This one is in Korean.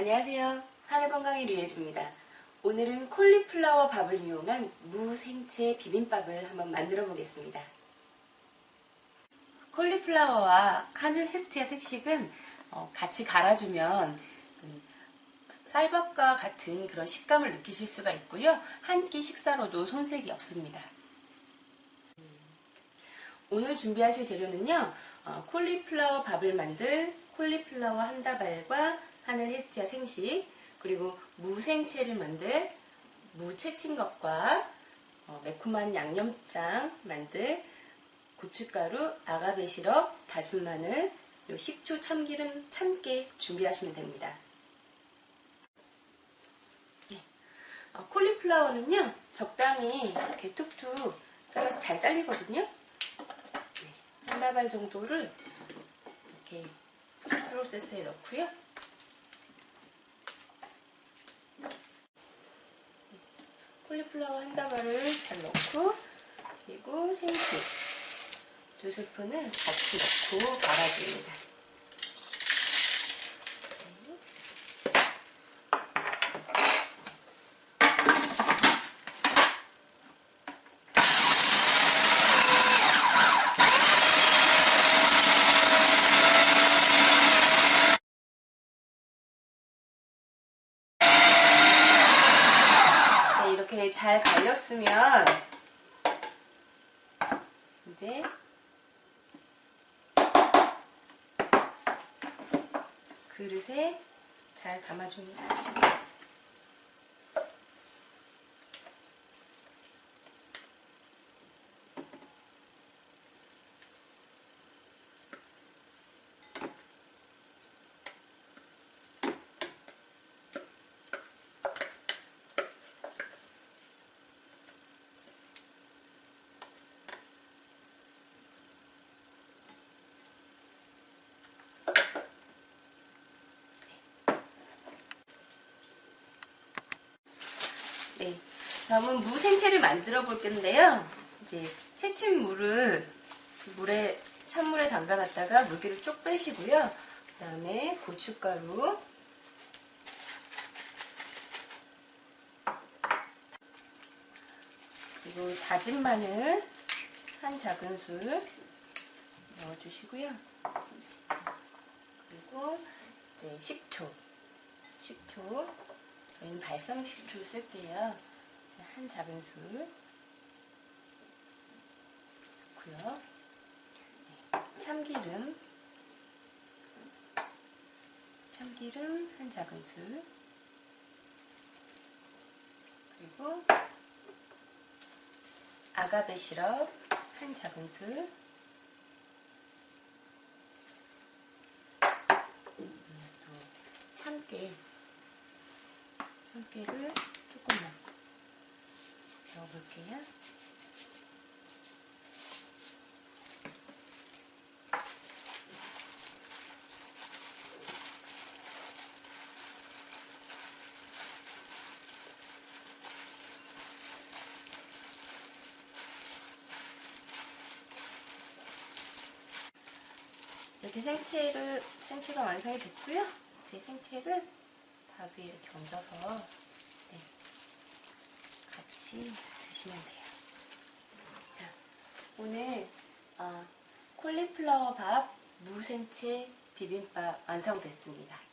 안녕하세요. 하늘건강의 류예주입니다. 오늘은 콜리플라워 밥을 이용한 무생채 비빔밥을 한번 만들어 보겠습니다. 콜리플라워와 하늘 헤스티아 색식은 어, 같이 갈아주면 그 쌀밥과 같은 그런 식감을 느끼실 수가 있고요. 한 끼 식사로도 손색이 없습니다. 오늘 준비하실 재료는요. 어, 콜리플라워 밥을 만들 콜리플라워 한 다발과 하늘 헤스티아 생식 그리고 무생채를 만들 무 채친 것과 어, 매콤한 양념장 만들 고춧가루, 아가베 시럽, 다진 마늘, 식초, 참기름, 참깨 준비하시면 됩니다. 네. 어, 콜리플라워는요 적당히 이렇게 툭툭 잘라서 잘 잘리거든요. 네. 한 다발 정도를 이렇게 푸드 프로세스에 넣고요. 콜리플라워 한 다발을 잘 넣고 그리고 생식 두 스푼을 같이 넣고 갈아줍니다. 네, 이렇게 잘 갈렸으면 이제 그릇에 잘 담아줍니다. 네. 다음은 무 생채를 만들어 볼 건데요. 이제 채친 물을 물에 찬물에 담가 놨다가 물기를 쭉 빼시고요. 그 다음에 고춧가루, 그리고 다진 마늘 한 작은술 넣어주시고요. 그리고 이제 식초, 식초 저희는 발성 식초 쓸게요. 한 작은술 넣고요. 네, 참기름 참기름 한 작은술 그리고 아가베 시럽 한 작은술 음, 또 참깨 참깨를 조금만 넣어볼게요. 이렇게 생채를 생채가 완성이 됐고요. 제 생채를 밥 위에 이렇게 얹어서 네, 같이 드시면 돼요. 자, 오늘 어, 콜리플라워 밥 무생채 비빔밥 완성됐습니다.